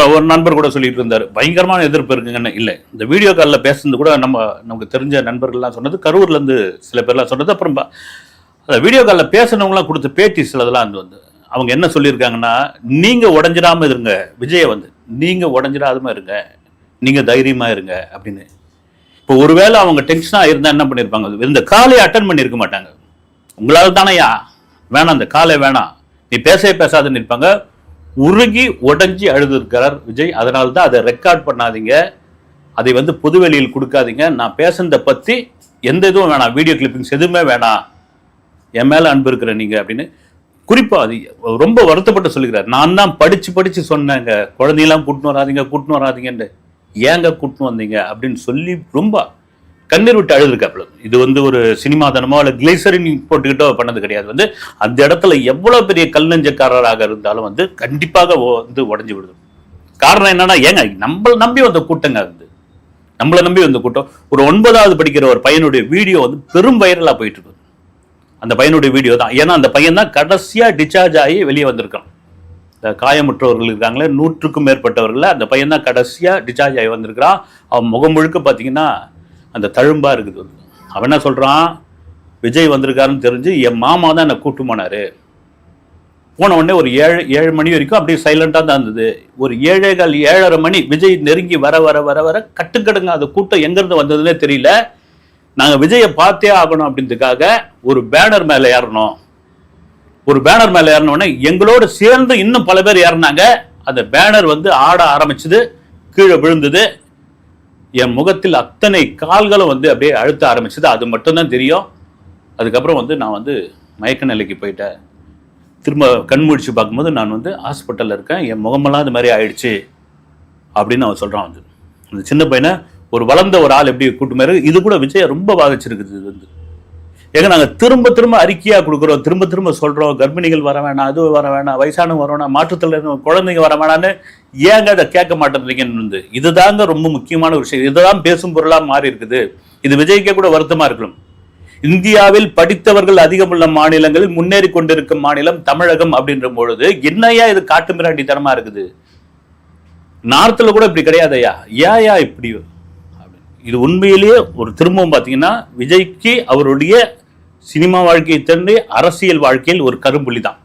இப்போ ஒரு நண்பர் கூட சொல்லிட்டு இருந்தார் பயங்கரமான எதிர்ப்பு இருக்குங்கன்னு. இல்லை இந்த வீடியோ காலில் பேசுனது கூட நம்ம நமக்கு தெரிஞ்ச நண்பர்கள்லாம் சொன்னது கரூர்லேருந்து சில பேர்லாம் சொன்னது அப்புறம் அந்த வீடியோ காலில் பேசுனவங்களாம் கொடுத்த பேட்டி சிலதெல்லாம் அது வந்து அவங்க என்ன சொல்லியிருக்காங்கன்னா நீங்கள் உடஞ்சிடாம இருங்க விஜயை வந்து நீங்கள் உடஞ்சிடாதமாக இருங்க நீங்கள் தைரியமாக இருங்க அப்படின்னு. இப்போ ஒருவேளை அவங்க டென்ஷனாக இருந்தால் என்ன பண்ணியிருப்பாங்க இந்த காலையை அட்டன் பண்ணியிருக்க மாட்டாங்க. உங்களால் தானேயா வேணாம் இந்த காலை வேணாம். நீ பேசவே பேசாதுன்னு இருப்பாங்க. உருகி உடஞ்சி அழுதுருக்கிறார் விஜய். அதனால தான் அதை ரெக்கார்ட் பண்ணாதீங்க. அதை வந்து பொதுவெளியில் கொடுக்காதீங்க. நான் பேசுனதை பற்றி எந்த இதுவும் வேணாம். வீடியோ கிளிப்பிங்ஸ் எதுவுமே வேணாம். என் மேலே அன்பு இருக்கிற நீங்கள் அப்படின்னு. குறிப்பாக அது ரொம்ப வருத்தப்பட்டு சொல்லுகிறார். நான் தான் படித்து படித்து சொன்னேங்க. குழந்தையெல்லாம் கூட்டின்னு வராதீங்க கூட்டின்னு வராதிங்கன்னு ஏங்க கூட்டின்னு வந்தீங்க அப்படின்னு சொல்லி ரொம்ப கண்ணீர் விட்டு அழுதுருக்காப்புல. இது வந்து ஒரு சினிமா தனமோ இல்லை கிளைசரின் போட்டுக்கிட்டோ பண்ணது கிடையாது. வந்து அந்த இடத்துல எவ்வளோ பெரிய கல் நெஞ்சக்காரராக இருந்தாலும் வந்து கண்டிப்பாக ஓ- வந்து உடஞ்சி விடுது. காரணம் என்னன்னா ஏங்க நம்மளை நம்பி வந்த கூட்டங்க அது நம்மளை நம்பி வந்த கூட்டம். ஒரு ஒன்பதாவது படிக்கிற ஒரு பையனுடைய வீடியோ வந்து பெரும் வைரலாக போயிட்டு இருக்கு அந்த பையனுடைய வீடியோ தான். ஏன்னா அந்த பையன் தான் கடைசியாக டிஸ்சார்ஜ் ஆகி வெளியே வந்திருக்கான். இந்த காயமுற்றவர்கள் இருக்காங்களே நூற்றுக்கும் மேற்பட்டவர்கள் அந்த பையன் தான் கடைசியாக டிஸ்சார்ஜ் ஆகி வந்திருக்கிறான். அவன் முகம் முழுக்க பார்த்தீங்கன்னா அந்த தழும்பாக இருக்குது. அவன் என்ன சொல்கிறான் விஜய் வந்திருக்காருன்னு தெரிஞ்சு என் மாமா தான் என்னை கூட்டு போனார். போன உடனே ஒரு ஏழு ஏழு மணி வரைக்கும் அப்படியே சைலண்டாக தான் இருந்தது. ஒரு ஏழே கால் ஏழரை மணி விஜய் நெருங்கி வர வர வர வர கட்டுக்கடுங்க அந்த கூட்டம் எங்கேருந்து வந்ததுன்னே தெரியல. நாங்கள் விஜயை பார்த்தே ஆகணும் அப்படின்றதுக்காக ஒரு பேனர் மேலே ஏறணும். ஒரு பேனர் மேலே ஏறினோடனே எங்களோட சேர்ந்து இன்னும் பல பேர் ஏறினாங்க. அந்த பேனர் வந்து ஆட ஆரம்பிச்சது கீழே விழுந்தது. என் முகத்தில் அத்தனை கால்களும் வந்து அப்படியே அழுத்த ஆரம்பிச்சது. அது மட்டும்தான் தெரியும். அதுக்கப்புறம் வந்து நான் வந்து மயக்க நிலைக்கு போயிட்டேன். திரும்ப கண்முழிச்சு பார்க்கும்போது நான் வந்து ஹாஸ்பிட்டலில் இருக்கேன். என் முகமெல்லாம் இது மாதிரி ஆயிடுச்சு அப்படின்னு அவன் சொல்கிறான் வந்து. அந்த சின்ன பையனை ஒரு வளர்ந்த ஒரு ஆள் எப்படி கூட்டு மாதிரி இது கூட விஜய் ரொம்ப பாதிச்சிருக்குது இது வந்து. ஏங்க நாங்கள் திரும்ப திரும்ப அறிக்கையாக கொடுக்குறோம். திரும்ப திரும்ப சொல்கிறோம் கர்ப்பிணிகள் வர வேணாம் அது வர வேணாம் வயசானவங்க வர வேணாம் மாற்றுத்திறனாளி குழந்தைங்க வர வேணான்னு ஏங்க அதை கேட்க மாட்டேங்கிறீங்கன்னு வந்து இதுதாங்க ரொம்ப முக்கியமான ஒரு விஷயம். இதுதான் பேசும் பொருளாக மாறி இருக்குது. இது விஜய்க்கே கூட வருத்தமாக இருக்கணும். இந்தியாவில் படித்தவர்கள் அதிகமுள்ள மாநிலங்களில் முன்னேறி கொண்டிருக்கும் மாநிலம் தமிழகம் அப்படின்ற பொழுது என்னையா இது காட்டு மிராண்டித்தனமாக இருக்குது? நார்த்தில் கூட இப்படி கிடையாதையா ஏயா இப்படி? இது உண்மையிலேயே ஒரு திரும்பவும் பார்த்தீங்கன்னா விஜய்க்கு அவருடைய சினிமா வாழ்க்கையை தந்து அரசியல் வாழ்க்கையில் ஒரு கரும்புள்ளி தான்